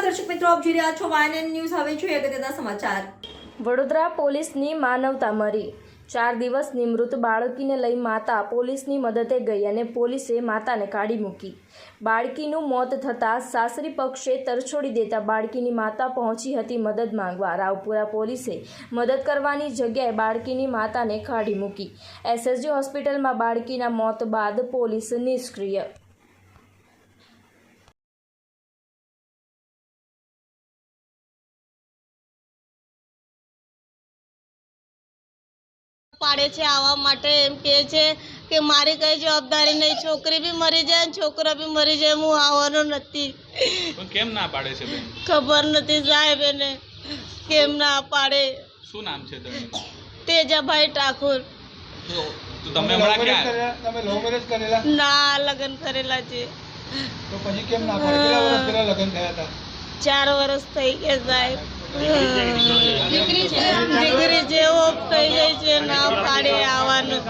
આપ જોઈ રહ્યા છો વાયન ન્યૂઝ હવે જોઈએ અગત્યના સમાચાર. વડોદરા પોલીસની માનવતા મરી. ચાર દિવસની મૃત બાળકીને લઈ માતા પોલીસની મદદે ગઈ અને પોલીસે માતાને કાઢી મૂકી. બાળકીનું મોત થતાં સાસરી પક્ષે તરછોડી દેતા બાળકીની માતા પહોંચી હતી મદદ માંગવા. રાવપુરા પોલીસે મદદ કરવાની જગ્યાએ બાળકીની માતાને કાઢી મૂકી. એસએસજી હોસ્પિટલમાં બાળકીના મોત બાદ પોલીસ નિષ્ક્રિય પાડે છે આવવા માટે એમ કહે છે કે મારી કઈ જવાબદારી નહીં છોકરી બી મરી જાય ને છોકરો બી મરી જાય હું આવવાનો નથી. કેમ ના પાડે છે ખબર નથી સાહેબ એને કેમ ના પાડે. શું નામ છે તેજાભાઈ ઠાકુર. તમે હમણાં ક્યાં? તમે લવ મેરેજ કરેલા? ના લગ્ન કરેલા છે. તો પછી કેમ ના પાડે? કેટલા વર્ષ પહેલા લગ્ન થયા હતા? ચાર વર્ષ થઈ ગયા સાહેબ. દીકરી જેવો છે ના પાડે આવવાનું.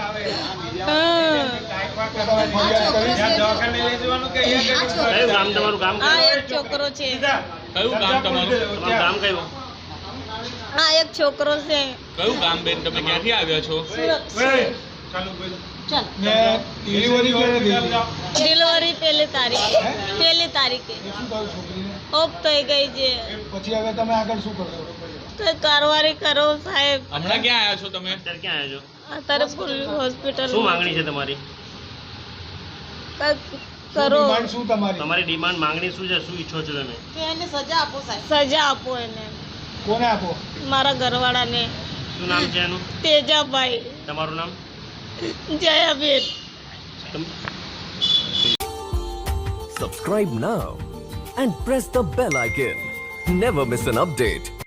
હા. એક છોકરો છે. કયું ગામ તમારું? તમારું ગામ કયું? એક છોકરો છે. કયું ગામ બેન? તમે ક્યાંથી આવ્યા છો? ડિલિવરી પહેલી તારીખે. પહેલી તારીખે. ઓફ થઈ ગઈ છે. પછી હવે તમે આગળ શું કરશો? કઈ કારવારી કરો સાહેબ. હમણાં ક્યાં આવ્યા છો તમે? અત્યારે ક્યાં આવ્યો અત્યારે ફૂલ હોસ્પિટલ શું માંગણી છે તમારી? કરો. ડિમાન્ડ શું તમારી? તમારી ડિમાન્ડ માંગણી શું છે? શું ઈચ્છો છો તમે? સજા આપો એને. કોને આપો? મારા ઘરવાળાને. શું નામ છે એનું? તેજાભાઈ. તમારું નામ? Jayaben. Subscribe now and press the bell icon. Never miss an update.